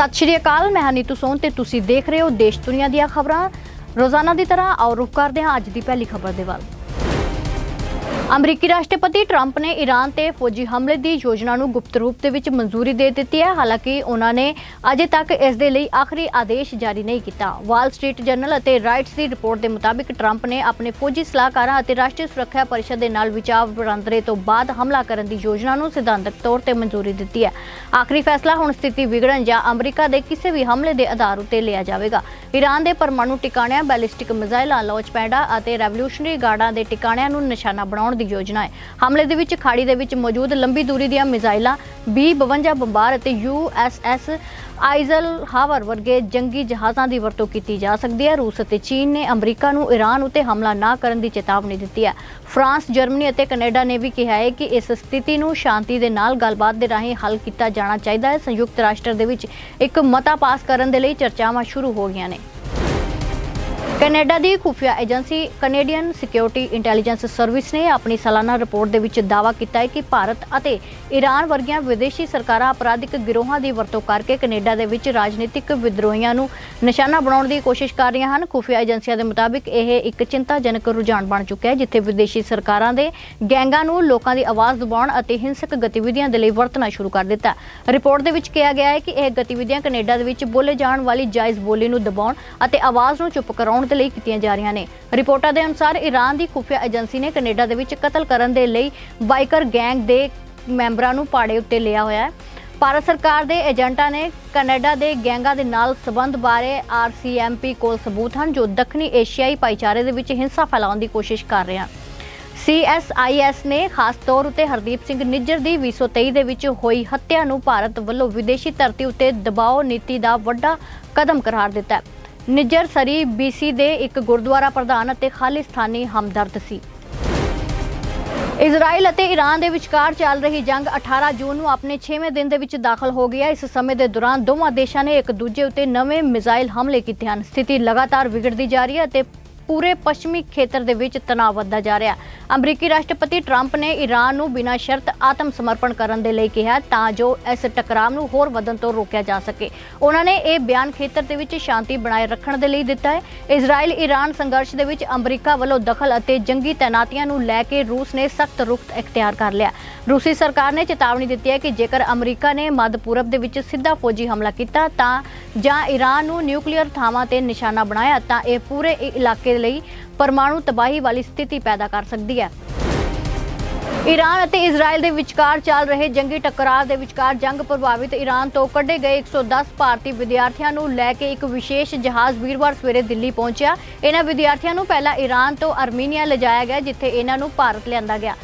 ਸਤਿ ਸ਼੍ਰੀ ਅਕਾਲ, ਮੈਂ ਹਨੀਤੂ ਸੋਨ ਤੇ ਤੁਸੀਂ ਦੇਖ ਰਹੇ ਹੋ ਦੇਸ਼ ਦੁਨੀਆ ਦੀਆਂ ਖਬਰਾਂ। ਰੋਜ਼ਾਨਾ ਦੀ ਤਰ੍ਹਾਂ ਆਓ ਰੁਕ ਕਰਦੇ ਹਾਂ ਅੱਜ ਦੀ ਪਹਿਲੀ ਖਬਰ ਦੇ ਵੱਲ। ਅਮਰੀਕੀ ਰਾਸ਼ਟਰਪਤੀ ਟਰੰਪ ਨੇ ਈਰਾਨ ਤੇ ਫੌਜੀ ਹਮਲੇ ਦੀ ਯੋਜਨਾ ਨੂੰ ਗੁਪਤ ਰੂਪ ਦੇ ਵਿੱਚ ਮਨਜ਼ੂਰੀ ਦੇ ਦਿੱਤੀ ਹੈ। ਹਾਲਾਂਕਿ ਉਹਨਾਂ ਨੇ ਅਜੇ ਤੱਕ ਇਸ ਦੇ ਲਈ ਆਖਰੀ ਆਦੇਸ਼ ਜਾਰੀ ਨਹੀਂ ਕੀਤਾ। ਵਾਲ ਸਟਰੀਟ ਜਰਨਲ ਅਤੇ ਰਾਈਟਸ ਦੀ ਰਿਪੋਰਟ ਦੇ ਮੁਤਾਬਿਕ ਟਰੰਪ ਨੇ ਆਪਣੇ ਫੌਜੀ ਸਲਾਹਕਾਰਾਂ ਅਤੇ ਰਾਸ਼ਟਰੀ ਸੁਰੱਖਿਆ ਪਰਿਸ਼ਦ ਦੇ ਨਾਲ ਵਿਚਾਰ ਵਟਾਂਦਰੇ ਤੋਂ ਬਾਅਦ ਹਮਲਾ ਕਰਨ ਦੀ ਯੋਜਨਾ ਨੂੰ ਸਿਧਾਂਤਕ ਤੌਰ ਤੇ ਮਨਜ਼ੂਰੀ ਦਿੱਤੀ ਹੈ। ਆਖਰੀ ਫੈਸਲਾ ਹੁਣ ਸਥਿਤੀ ਵਿਗੜਨ ਜਾਂ ਅਮਰੀਕਾ ਦੇ ਕਿਸੇ ਵੀ ਹਮਲੇ ਦੇ ਆਧਾਰ ਉੱਤੇ ਲਿਆ ਜਾਵੇਗਾ। ਈਰਾਨ ਦੇ ਪਰਮਾਣੂ ਟਿਕਾਣਿਆਂ, ਬੈਲਿਸਟਿਕ ਮਿਜ਼ਾਈਲਾਂ, ਲਾਂਚ ਪੈਡਾਂ ਅਤੇ ਰੈਵੋਲੂਸ਼ਨਰੀ ਗਾਰਡਾਂ ਦੇ ਟਿਕਾਣਿਆਂ ਨੂੰ ਨਿਸ਼ਾਨਾ ਬਣਾਉਣ ਦੀ ਯੋਜਨਾ ਹੈ। ਹਮਲੇ ਦੇ ਵਿੱਚ ਖਾੜੀ ਦੇ ਵਿੱਚ ਮੌਜੂਦ ਲੰਬੀ ਦੂਰੀ ਦੀਆਂ ਮਿਜ਼ਾਈਲਾਂ B-52 ਬੰਬਾਰ ਅਤੇ USS ਆਈਜ਼ਲ ਹਾਵਰ ਵਰਗੇ ਜੰਗੀ ਜਹਾਜ਼ਾਂ ਦੀ ਵਰਤੋਂ ਕੀਤੀ ਜਾ ਸਕਦੀ ਹੈ। ਰੂਸ ਅਤੇ ਚੀਨ ਨੇ ਅਮਰੀਕਾ ਨੂੰ ਈਰਾਨ ਉਤੇ ਹਮਲਾ ਨਾ ਕਰਨ ਦੀ ਚੇਤਾਵਨੀ ਦਿੱਤੀ ਹੈ। ਫਰਾਂਸ, ਜਰਮਨੀ ਅਤੇ ਕੈਨੇਡਾ ਨੇ ਵੀ ਕਿਹਾ ਹੈ ਕਿ ਇਸ ਸਥਿਤੀ ਨੂੰ ਸ਼ਾਂਤੀ ਦੇ ਨਾਲ ਗੱਲਬਾਤ ਦੇ ਰਾਹੀਂ ਹੱਲ ਕੀਤਾ ਜਾਣਾ ਚਾਹੀਦਾ ਹੈ। ਸੰਯੁਕਤ ਰਾਸ਼ਟਰ ਦੇ ਵਿੱਚ ਇੱਕ ਮਤਾ ਪਾਸ ਕਰਨ ਦੇ ਲਈ ਚਰਚਾਵਾਂ ਸ਼ੁਰੂ ਹੋ ਗਈਆਂ ਨੇ। ਕੈਨੇਡਾ ਦੀ ਖੁਫੀਆ agency Canadian Security Intelligence Service ਨੇ ਆਪਣੀ ਸਾਲਾਨਾ ਰਿਪੋਰਟ ਦੇ ਵਿੱਚ ਦਾਅਵਾ ਕੀਤਾ ਹੈ ਕਿ ਭਾਰਤ ਅਤੇ ਈਰਾਨ ਵਰਗੀਆਂ ਵਿਦੇਸ਼ੀ ਸਰਕਾਰਾਂ ਅਪਰਾਧਿਕ ਗਿਰੋਹਾਂ ਦੀ ਵਰਤੋਂ ਕਰਕੇ ਕੈਨੇਡਾ ਦੇ ਵਿੱਚ ਰਾਜਨੀਤਿਕ ਵਿਦਰੋਹੀਆਂ ਨੂੰ ਨਿਸ਼ਾਨਾ ਬਣਾਉਣ ਦੀ ਕੋਸ਼ਿਸ਼ ਕਰ ਰਹੀਆਂ ਹਨ। ਖੁਫੀਆ ਏਜੰਸੀਆਂ ਦੇ ਮੁਤਾਬਿਕ ਇਹ ਇੱਕ ਚਿੰਤਾਜਨਕ ਰੁਝਾਨ ਬਣ ਚੁੱਕਿਆ ਹੈ, ਜਿੱਥੇ ਵਿਦੇਸ਼ੀ ਸਰਕਾਰਾਂ ਦੇ ਗੈਂਗਾਂ ਨੂੰ ਲੋਕਾਂ ਦੀ ਆਵਾਜ਼ ਦਬਾਉਣ ਅਤੇ ਹਿੰਸਕ ਗਤੀਵਿਧੀਆਂ ਦੇ ਲਈ ਵਰਤਣਾ ਸ਼ੁਰੂ ਕਰ ਦਿੱਤਾ। ਰਿਪੋਰਟ ਦੇ ਵਿੱਚ ਕਿਹਾ ਗਿਆ ਹੈ ਕਿ ਇਹ ਗਤੀਵਿਧੀਆਂ ਕੈਨੇਡਾ ਦੇ ਵਿੱਚ ਬੋਲੇ ਜਾਣ ਵਾਲੀ ਜਾਇਜ਼ ਬੋਲੀ ਨੂੰ ਦਬਾਉਣ ਅਤੇ ਆਵਾਜ਼ ਨੂੰ ਚੁੱਪ ਕਰਾਉਣ ਦੇ ਲਈ ਕੀਤੀਆਂ ਜਾ ਰਹੀਆਂ ਨੇ। ਰਿਪੋਰਟਾਂ ਦੇ ਅਨੁਸਾਰ ਈਰਾਨ ਦੀ ਖੁਫੀਆ ਏਜੰਸੀ ਨੇ ਕੈਨੇਡਾ ਦੇ ਵਿੱਚ ਕਤਲ ਕਰਨ ਦੇ ਲਈ ਬਾਈਕਰ ਗੈਂਗ ਦੇ ਮੈਂਬਰਾਂ ਨੂੰ ਪਾੜੇ ਉੱਤੇ ਲਿਆ ਹੋਇਆ ਹੈ। ਭਾਰਤ ਸਰਕਾਰ ਦੇ ਏਜੰਟਾਂ ਨੇ ਕੈਨੇਡਾ ਦੇ ਗੈਂਗਾਂ ਦੇ ਨਾਲ ਸਬੰਧ ਬਾਰੇ ਆਰਸੀਐਮਪੀ ਕੋਲ ਸਬੂਤ ਹਨ, ਜੋ ਦੱਖਣੀ ਏਸ਼ੀਆਈ ਭਾਈਚਾਰੇ ਦੇ ਵਿੱਚ ਹਿੰਸਾ ਫੈਲਾਉਣ ਦੀ ਕੋਸ਼ਿਸ਼ ਕਰ ਰਹੇ ਹਨ। ਸੀਐਸਆਈਐਸ ਨੇ ਖਾਸ ਤੌਰ ਉਤੇ ਹਰਦੀਪ ਸਿੰਘ ਨਿੱਜਰ ਦੀ 2023 ਦੇ ਵਿੱਚ ਹੋਈ ਹੱਤਿਆ ਨੂੰ ਭਾਰਤ ਵੱਲੋਂ ਵਿਦੇਸ਼ੀ ਧਰਤੀ ਉਤੇ ਦਬਾਅ ਨੀਤੀ ਦਾ ਵੱਡਾ ਕਦਮ ਕਰਾਰ ਦਿੱਤਾ ਹੈ। ਨਿੱਜਰ ਸਰੀ ਬੀਸੀ ਦੇ ਇੱਕ ਗੁਰਦੁਆਰਾ ਪ੍ਰਧਾਨ ਅਤੇ ਖਾਲਿਸਤਾਨੀ ਹਮਦਰਦ ਸੀ। ਇਜ਼ਰਾਈਲ ਅਤੇ ਈਰਾਨ ਦੇ ਵਿਚਕਾਰ ਚੱਲ ਰਹੀ ਜੰਗ 18 ਜੂਨ ਨੂੰ ਆਪਣੇ 6ਵੇਂ ਦਿਨ ਦੇ ਵਿੱਚ ਦਾਖਲ ਹੋ ਗਈ ਹੈ। ਇਸ ਸਮੇਂ ਦੇ ਦੌਰਾਨ ਦੋਵਾਂ ਦੇਸ਼ਾਂ ਨੇ ਇੱਕ ਦੂਜੇ ਉੱਤੇ ਨਵੇਂ ਮਿਜ਼ਾਈਲ ਹਮਲੇ ਕੀਤੇ ਹਨ। ਸਥਿਤੀ ਲਗਾਤਾਰ ਵਿਗੜਦੀ ਜਾ ਰਹੀ ਹੈ ਅਤੇ ਪੂਰੇ ਪੱਛਮੀ ਖੇਤਰ ਦੇ ਵਿੱਚ ਤਣਾਅ ਵੱਧਦਾ ਜਾ ਰਿਹਾ ਅਮਰੀਕੀ ਰਾਸ਼ਟਰਪਤੀ ਟਰੰਪ ਨੇ ਈਰਾਨ ਨੂੰ ਬਿਨਾਂ ਸ਼ਰਤ ਆਤਮ ਸਮਰਪਣ ਕਰਨ ਦੇ ਲਈ ਕਿਹਾ ਤਾਂ ਜੋ ਇਸ ਟਕਰਾਅ ਨੂੰ ਹੋਰ ਵਧਣ ਤੋਂ ਰੋਕਿਆ ਜਾ ਸਕੇ। ਉਹਨਾਂ ਨੇ ਇਹ ਬਿਆਨ ਖੇਤਰ ਦੇ ਵਿੱਚ ਸ਼ਾਂਤੀ ਬਣਾਏ ਰੱਖਣ ਦੇ ਲਈ ਦਿੱਤਾ ਹੈ। ਇਜ਼ਰਾਈਲ ਈਰਾਨ ਸੰਘਰਸ਼ ਦੇ ਵਿੱਚ ਅਮਰੀਕਾ ਵੱਲੋਂ ਦਖਲ ਅਤੇ ਜੰਗੀ ਤੈਨਾਤੀਆਂ ਨੂੰ ਲੈ ਕੇ ਰੂਸ ਨੇ ਸਖਤ ਰੁਖ ਇਖਤਿਆਰ ਕਰ ਲਿਆ। ਰੂਸੀ ਸਰਕਾਰ ਨੇ ਚੇਤਾਵਨੀ ਦਿੱਤੀ ਹੈ ਕਿ ਜੇਕਰ ਅਮਰੀਕਾ ਨੇ ਮੱਧ ਪੂਰਬ ਦੇ ਵਿੱਚ ਸਿੱਧਾ ਫੌਜੀ ਹਮਲਾ ਕੀਤਾ ਤਾਂ ਜਾਂ ਈਰਾਨ ਨੂੰ ਨਿਊਕਲੀਅਰ ਥਾਵਾਂ ਤੇ ਨਿਸ਼ਾਨਾ ਬਣਾਇਆ ਤਾਂ ਇਹ ਪੂਰੇ ਇਲਾਕੇ ਲਈ ਪਰਮਾਣੂ ਤਬਾਹੀ ਵਾਲੀ ਸਥਿਤੀ ਪੈਦਾ ਕਰ ਸਕਦੀ ਹੈ। ਈਰਾਨ ਅਤੇ ਇਜ਼ਰਾਈਲ ਦੇ ਵਿਚਕਾਰ ਚੱਲ ਰਹੇ ਜੰਗੀ ਟਕਰਾਅ ਦੇ ਵਿਚਕਾਰ ਜੰਗ ਪ੍ਰਭਾਵਿਤ ਈਰਾਨ ਤੋਂ ਕੱਢੇ ਗਏ 110 ਭਾਰਤੀ ਵਿਦਿਆਰਥੀਆਂ ਨੂੰ ਲੈ ਕੇ ਇੱਕ ਵਿਸ਼ੇਸ਼ ਜਹਾਜ਼ ਵੀਰਵਾਰ ਸਵੇਰੇ ਦਿੱਲੀ ਪਹੁੰਚਿਆ। ਇਹਨਾਂ ਵਿਦਿਆਰਥੀਆਂ ਨੂੰ ਪਹਿਲਾਂ ਈਰਾਨ ਤੋਂ ਅਰਮੀਨੀਆ ਲਿਜਾਇਆ ਗਿਆ, ਜਿੱਥੇ ਇਹਨਾਂ ਨੂੰ ਭਾਰਤ ਲਿਆਂਦਾ ਗਿਆ।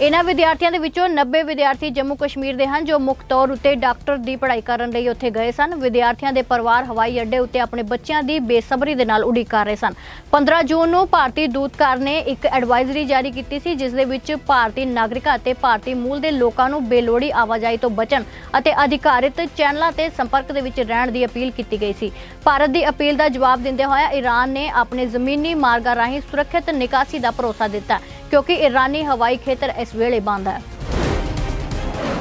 ਇਹਨਾਂ ਵਿਦਿਆਰਥੀਆਂ ਦੇ ਵਿੱਚੋਂ 90 ਵਿਦਿਆਰਥੀ ਜੰਮੂ ਕਸ਼ਮੀਰ ਦੇ ਹਨ, ਜੋ ਮੁੱਖ ਤੌਰ ਉੱਤੇ ਡਾਕਟਰ ਦੀ ਪੜ੍ਹਾਈ ਕਰਨ ਲਈ ਉੱਥੇ ਗਏ ਸਨ। ਵਿਦਿਆਰਥੀਆਂ ਦੇ ਪਰਿਵਾਰ ਹਵਾਈ ਅੱਡੇ ਉੱਤੇ ਆਪਣੇ ਬੱਚਿਆਂ ਦੀ ਬੇਸਬਰੀ ਦੇ ਨਾਲ ਉਡੀਕ ਕਰ ਰਹੇ ਸਨ। 15 ਜੂਨ ਨੂੰ ਭਾਰਤੀ ਦੂਤਕਾਰ ਨੇ ਇੱਕ ਐਡਵਾਈਜ਼ਰੀ ਜਾਰੀ ਕੀਤੀ ਸੀ, ਜਿਸ ਦੇ ਵਿੱਚ ਭਾਰਤੀ ਨਾਗਰਿਕਾਂ ਅਤੇ ਭਾਰਤੀ ਮੂਲ ਦੇ ਲੋਕਾਂ ਨੂੰ ਬੇਲੋੜੀ ਆਵਾਜਾਈ ਤੋਂ ਬਚਣ ਅਤੇ ਅਧਿਕਾਰਿਤ ਚੈਨਲਾਂ ਤੇ ਸੰਪਰਕ ਦੇ ਵਿੱਚ ਰਹਿਣ ਦੀ ਅਪੀਲ ਕੀਤੀ ਗਈ ਸੀ। ਭਾਰਤ ਦੀ ਅਪੀਲ ਦਾ ਜਵਾਬ ਦਿੰਦੇ ਹੋਇਆ ਈਰਾਨ ਨੇ ਆਪਣੇ ਜ਼ਮੀਨੀ ਮਾਰਗਾਂ ਰਾਹੀਂ ਸੁਰੱਖਿਅਤ ਨਿਕਾਸੀ ਦਾ ਭਰੋਸਾ ਦਿੱਤਾ। ਕਿਉਂਕਿ ਈਰਾਨੀ ਹਵਾਈ ਖੇਤਰ ਇਸ ਵੇਲੇ ਬੰਦ ਹੈ।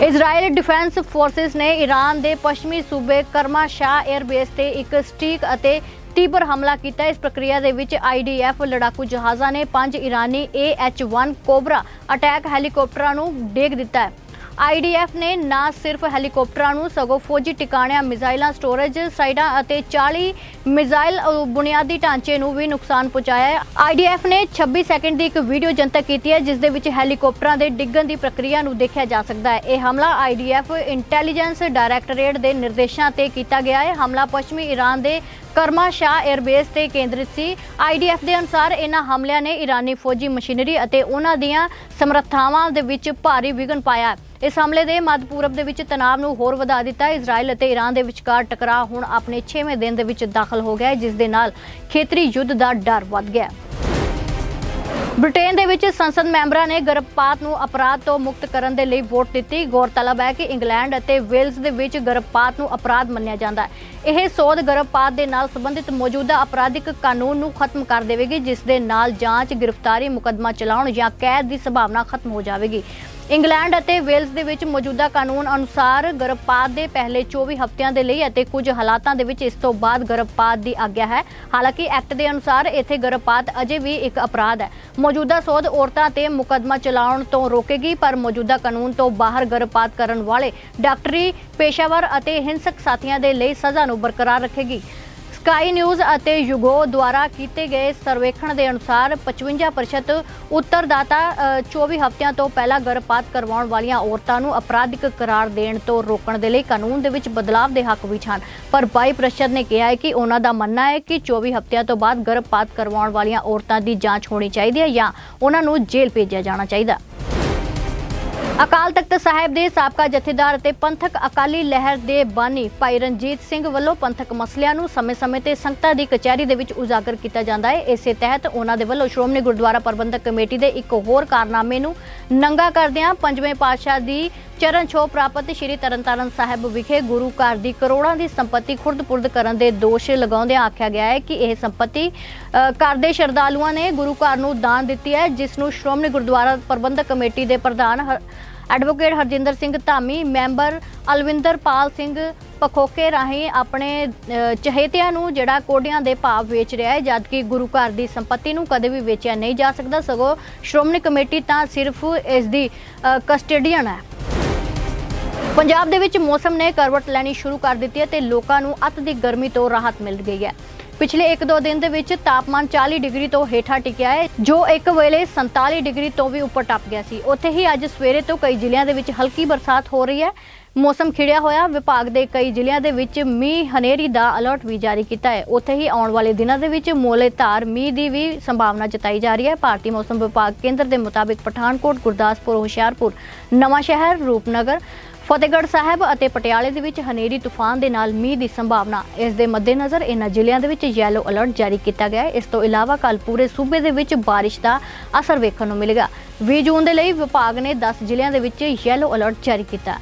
ਇਜ਼ਰਾਈਲ ਡਿਫੈਂਸ ਫੋਰਸਿਸ ਨੇ ਈਰਾਨ ਦੇ ਪੱਛਮੀ ਸੂਬੇ ਕਰਮਾ ਸ਼ਾਹ 에ਅਰਬੇਸ ਤੇ ਇੱਕ ਸਟੀਕ ਅਤੇ ਤੀਬਰ ਹਮਲਾ ਕੀਤਾ। ਇਸ ਪ੍ਰਕਿਰਿਆ ਦੇ ਵਿੱਚ ਆਈਡੀਐਫ ਲੜਾਕੂ ਜਹਾਜ਼ਾਂ ਨੇ ਪੰਜ ਈਰਾਨੀ AH-1 ਕੋਬਰਾ ਅਟੈਕ ਹੈਲੀਕਾਪਟਰਾਂ ਨੂੰ ਡੇਗ ਦਿੱਤਾ ਹੈ। ਆਈਡੀਐਫ ਨੇ ਨਾ ਸਿਰਫ ਹੈਲੀਕਾਪਟਰਾਂ ਨੂੰ, ਸਗੋਂ ਫੌਜੀ ਟਿਕਾਣਿਆਂ, ਮਿਜ਼ਾਈਲਾਂ ਸਟੋਰੇਜ ਸਾਈਡਾਂ ਅਤੇ 40 ਮਿਜ਼ਾਈਲ ਬੁਨਿਆਦੀ ਢਾਂਚੇ ਨੂੰ ਵੀ ਨੁਕਸਾਨ ਪਹੁੰਚਾਇਆ ਹੈ। ਆਈਡੀਐਫ ਨੇ 26 ਸੈਕਿੰਡ ਦੀ ਇੱਕ ਵੀਡੀਓ ਜਨਤਕ ਕੀਤੀ ਹੈ, ਜਿਸ ਦੇ ਵਿੱਚ ਹੈਲੀਕਾਪਟਰਾਂ ਦੇ ਡਿੱਗਣ ਦੀ ਪ੍ਰਕਿਰਿਆ ਨੂੰ ਦੇਖਿਆ ਜਾ ਸਕਦਾ ਹੈ। ਇਹ ਹਮਲਾ ਆਈਡੀਐਫ ਇੰਟੈਲੀਜੈਂਸ ਡਾਇਰੈਕਟੋਰੇਟ ਦੇ ਨਿਰਦੇਸ਼ਾਂ ਤੇ ਕੀਤਾ ਗਿਆ ਹੈ। ਹਮਲਾ ਪੱਛਮੀ ਈਰਾਨ ਦੇ ਕਰਮਾ ਸ਼ਾਹ 에ਅਰਬੇਸ ਤੇ ਕੇਂਦਰਿਤ ਸੀ। ਆਈਡੀਐਫ ਦੇ ਅਨੁਸਾਰ ਇਹਨਾਂ ਹਮਲਿਆਂ ਨੇ ਈਰਾਨੀ ਫੌਜੀ ਮਸ਼ੀਨਰੀ ਅਤੇ ਉਹਨਾਂ ਦੀਆਂ ਸਮਰੱਥਾਵਾਂ ਦੇ ਵਿੱਚ ਭਾਰੀ ਵਿਘਨ ਪਾਇਆ। ਇਸ ਹਮਲੇ ਦੇ ਮੱਧ ਪੂਰਬ ਦੇ ਵਿੱਚ ਤਣਾਅ ਨੂੰ ਹੋਰ ਵਧਾ ਦਿੱਤਾ। ਇਜ਼ਰਾਈਲ ਅਤੇ ਈਰਾਨ ਦੇ ਵਿਚਕਾਰ ਟਕਰਾਅ ਹੁਣ ਆਪਣੇ 6ਵੇਂ ਦਿਨ ਦੇ ਵਿੱਚ ਦਾਖਲ ਹੋ ਗਿਆ ਜਿਸ ਦੇ ਨਾਲ ਖੇਤਰੀ ਯੁੱਧ ਦਾ ਡਰ ਵੱਧ ਗਿਆ ਬ੍ਰਿਟੇਨ ਦੇ ਵਿੱਚ ਸੰਸਦ ਮੈਂਬਰਾਂ ਨੇ ਗਰਭਪਾਤ ਨੂੰ ਅਪਰਾਧ ਤੋਂ ਮੁਕਤ ਕਰਨ ਦੇ ਲਈ ਵੋਟ ਦਿੱਤੀ। ਗੌਰਤਲਬ ਹੈ ਕਿ ਇੰਗਲੈਂਡ ਅਤੇ ਵੇਲਜ਼ ਦੇ ਵਿੱਚ ਗਰਭਪਾਤ ਨੂੰ ਅਪਰਾਧ ਮੰਨਿਆ ਜਾਂਦਾ ਹੈ। ਇਹ ਸੋਧ ਗਰਭਪਾਤ ਦੇ ਨਾਲ ਸੰਬੰਧਿਤ ਮੌਜੂਦਾ ਅਪਰਾਧਿਕ ਕਾਨੂੰਨ ਨੂੰ ਖਤਮ ਕਰ ਦੇਵੇਗੀ, ਜਿਸ ਦੇ ਨਾਲ ਜਾਂਚ, ਗ੍ਰਿਫਤਾਰੀ, ਮੁਕੱਦਮਾ ਚਲਾਉਣ ਜਾਂ ਕੈਦ ਦੀ ਸੰਭਾਵਨਾ ਖਤਮ ਹੋ ਜਾਵੇਗੀ। ਇੰਗਲੈਂਡ ਅਤੇ ਵੇਲਜ਼ ਦੇ ਵਿੱਚ ਮੌਜੂਦਾ ਕਾਨੂੰਨ ਅਨੁਸਾਰ ਗਰਭਪਾਤ ਦੇ ਪਹਿਲੇ 24 ਹਫ਼ਤਿਆਂ ਦੇ ਲਈ ਅਤੇ ਕੁਝ ਹਾਲਾਤਾਂ ਦੇ ਵਿੱਚ ਇਸ ਤੋਂ ਬਾਅਦ ਗਰਭਪਾਤ ਦੀ ਆਗਿਆ ਹੈ। ਹਾਲਾਂਕਿ ਐਕਟ ਦੇ ਅਨੁਸਾਰ ਇੱਥੇ ਗਰਭਪਾਤ ਅਜੇ ਵੀ ਇੱਕ ਅਪਰਾਧ ਹੈ। ਮੌਜੂਦਾ ਸੋਧ ਔਰਤਾਂ ਤੇ ਮੁਕੱਦਮਾ ਚਲਾਉਣ ਤੋਂ ਰੋਕੇਗੀ, ਪਰ ਮੌਜੂਦਾ ਕਾਨੂੰਨ ਤੋਂ ਬਾਹਰ ਗਰਭਪਾਤ ਕਰਨ ਵਾਲੇ ਡਾਕਟਰੀ, ਪੇਸ਼ਾਵਰ ਅਤੇ ਹਿੰਸਕ ਸਾਥੀਆਂ ਦੇ ਲਈ ਸਜ਼ਾ ਨੂੰ ਬਰਕਰਾਰ ਰੱਖੇਗੀ। ਸਕਾਈ ਨਿਊਜ਼ ਅਤੇ ਯੁਗੋ ਦੁਆਰਾ ਕੀਤੇ ਗਏ ਸਰਵੇਖਣ ਦੇ ਅਨੁਸਾਰ 55% ਉੱਤਰਦਾਤਾ ਅ, 24 ਹਫ਼ਤਿਆਂ ਤੋਂ ਪਹਿਲਾਂ ਗਰਭਪਾਤ ਕਰਵਾਉਣ ਵਾਲੀਆਂ ਔਰਤਾਂ ਨੂੰ ਅਪਰਾਧਿਕ ਕਰਾਰ ਦੇਣ ਤੋਂ ਰੋਕਣ ਦੇ ਲਈ ਕਾਨੂੰਨ ਦੇ ਵਿੱਚ ਬਦਲਾਅ ਦੇ ਹੱਕ ਵਿੱਚ ਹਨ ਪਰ 22% ਨੇ ਕਿਹਾ ਹੈ ਕਿ ਉਹਨਾਂ ਦਾ ਮੰਨਣਾ ਹੈ ਕਿ 24 ਹਫ਼ਤਿਆਂ ਤੋਂ ਬਾਅਦ ਗਰਭਪਾਤ ਕਰਵਾਉਣ ਵਾਲੀਆਂ ਔਰਤਾਂ ਦੀ ਜਾਂਚ ਹੋਣੀ ਚਾਹੀਦੀ ਹੈ ਜਾਂ ਉਹਨਾਂ ਨੂੰ ਜੇਲ੍ਹ ਭੇਜਿਆ ਜਾਣਾ ਚਾਹੀਦਾ। ਅਕਾਲ ਤਖਤ ਸਾਹਿਬ ਦੇ ਸਾਬਕਾ ਜਥੇਦਾਰ ਅਤੇ ਪੰਥਕ ਅਕਾਲੀ ਲਹਿਰ ਦੇ ਬਾਨੀ ਭਾਈ ਰਣਜੀਤ ਸਿੰਘ ਵੱਲੋਂ ਪੰਥਕ ਮਸਲਿਆਂ ਨੂੰ ਸਮੇਂ-ਸਮੇਂ ਤੇ ਸੰਗਤਾਂ ਦੀ ਕਚਹਿਰੀ ਦੇ ਵਿੱਚ ਉਜਾਗਰ ਕੀਤਾ ਜਾਂਦਾ ਹੈ। ਇਸੇ ਤਹਿਤ ਉਹਨਾਂ ਦੇ ਵੱਲੋਂ ਸ਼੍ਰੋਮਣੀ ਗੁਰਦੁਆਰਾ ਪ੍ਰਬੰਧਕ ਕਮੇਟੀ ਦੇ ਇੱਕ ਹੋਰ ਕਾਰਨਾਮੇ ਨੂੰ ਨੰਗਾ ਕਰਦਿਆਂ ਪੰਜਵੇਂ ਪਾਤਸ਼ਾਹ ਦੀ ਚਰਨ ਛੋ ਪ੍ਰਾਪਤ ਸ਼੍ਰੀ ਤਰਨਤਾਰਨ ਸਾਹਿਬ ਵਿਖੇ ਗੁਰੂ ਘਰ ਦੀ ਕਰੋੜਾਂ ਦੀ ਸੰਪਤੀ ਖੁਰਦ-ਪੁਰਦ ਕਰਨ ਦੇ ਦੋਸ਼ ਲਗਾਉਂਦਿਆਂ ਆਖਿਆ ਗਿਆ ਹੈ ਕਿ ਇਹ ਸੰਪਤੀ ਘਰ ਦੇ ਸ਼ਰਧਾਲੂਆਂ ਨੇ ਗੁਰੂ ਘਰ ਨੂੰ ਦਾਨ ਦਿੱਤੀ ਹੈ, ਜਿਸ ਨੂੰ ਸ਼੍ਰੋਮਣੀ ਗੁਰਦੁਆਰਾ ਪ੍ਰਬੰਧਕ ਕਮੇਟੀ ਦੇ ਪ੍ਰਧਾਨ ਐਡਵੋਕੇਟ ਹਰਜਿੰਦਰ ਸਿੰਘ ਧਾਮੀ, ਮੈਂਬਰ ਅਲਵਿੰਦਰ ਪਾਲ ਸਿੰਘ ਪਖੋਕੇ ਰਾਹੀਂ ਆਪਣੇ ਚਹੇਤਿਆਂ ਨੂੰ ਜਿਹੜਾ ਕੋਡਿਆਂ ਦੇ ਭਾਵ ਵੇਚ ਰਿਹਾ ਹੈ, ਜਦਕਿ ਗੁਰੂ ਘਰ ਦੀ ਸੰਪਤੀ ਨੂੰ ਕਦੇ ਵੀ ਵੇਚਿਆ ਨਹੀਂ ਜਾ ਸਕਦਾ, ਸਗੋਂ ਸ਼੍ਰੋਮਣੀ ਕਮੇਟੀ ਤਾਂ ਸਿਰਫ ਇਸ ਦੀ ਕਸਟਡੀਅਨ ਹੈ। ਪੰਜਾਬ ਦੇ ਵਿੱਚ ਮੌਸਮ ਨੇ ਕਰਵਟ ਲੈਣੀ ਸ਼ੁਰੂ ਕਰ ਦਿੱਤੀ ਹੈ ਤੇ ਲੋਕਾਂ ਨੂੰ ਅੱਤ ਦੀ ਗਰਮੀ ਤੋਂ ਰਾਹਤ ਮਿਲ ਗਈ ਹੈ। ਪਿਛਲੇ 1-2 ਦਿਨ ਦੇ ਵਿੱਚ ਤਾਪਮਾਨ 40 ਡਿਗਰੀ ਤੋਂ ਹੇਠਾਂ ਟਿਕਿਆ ਹੈ, ਜੋ ਇੱਕ ਵੇਲੇ 47 ਡਿਗਰੀ ਤੋਂ ਵੀ ਉੱਪਰ ਟੱਪ ਗਿਆ ਸੀ। ਉੱਥੇ ਹੀ ਅੱਜ ਸਵੇਰੇ ਤੋਂ ਕਈ ਜ਼ਿਲ੍ਹਿਆਂ ਦੇ ਵਿੱਚ ਹਲਕੀ ਬਰਸਾਤ ਹੋ ਰਹੀ ਹੈ। ਮੌਸਮ ਖਿੜਿਆ ਹੋਇਆ। ਵਿਭਾਗ ਦੇ ਕਈ ਜ਼ਿਲ੍ਹਿਆਂ ਦੇ ਵਿੱਚ ਮੀਂਹ, ਹਨੇਰੀ ਦਾ ਅਲਰਟ ਵੀ ਜਾਰੀ ਕੀਤਾ ਹੈ। ਉੱਥੇ ਹੀ ਆਉਣ ਵਾਲੇ ਦਿਨਾਂ ਦੇ ਵਿੱਚ ਮੋਲੇ ਧਾਰ ਮੀਂਹ ਦੀ ਵੀ ਸੰਭਾਵਨਾ ਜਤਾਈ ਜਾ ਰਹੀ ਹੈ। ਭਾਰਤੀ ਮੌਸਮ ਵਿਭਾਗ ਕੇਂਦਰ ਦੇ ਮੁਤਾਬਿਕ ਪਠਾਨਕੋਟ, ਗੁਰਦਾਸਪੁਰ, ਹੁਸ਼ਿਆਰਪੁਰ ਨਵਾਂ ਸ਼ਹਿਰ ਰੂਪਨਗਰ ਫਤਿਹਗੜ੍ਹ ਸਾਹਿਬ ਅਤੇ ਪਟਿਆਲੇ ਦੇ ਵਿੱਚ ਹਨੇਰੀ ਤੂਫਾਨ ਦੇ ਨਾਲ ਮੀਂਹ ਦੀ ਸੰਭਾਵਨਾ। ਇਸ ਦੇ ਮੱਦੇਨਜ਼ਰ ਇਹਨਾਂ ਜ਼ਿਲ੍ਹਿਆਂ ਦੇ ਵਿੱਚ ਯੈਲੋ ਅਲਰਟ ਜਾਰੀ ਕੀਤਾ ਗਿਆ। ਹੈ ਇਸ ਤੋਂ ਇਲਾਵਾ ਕੱਲ ਪੂਰੇ ਸੂਬੇ ਦੇ ਵਿੱਚ ਬਾਰਿਸ਼ ਦਾ ਅਸਰ ਵੇਖਣ ਨੂੰ ਮਿਲੇਗਾ 20 ਜੂਨ ਦੇ ਲਈ ਵਿਭਾਗ ਨੇ 10 ਜ਼ਿਲ੍ਹਿਆਂ ਦੇ ਵਿੱਚ ਯੈਲੋ ਅਲਰਟ ਜਾਰੀ ਕੀਤਾ।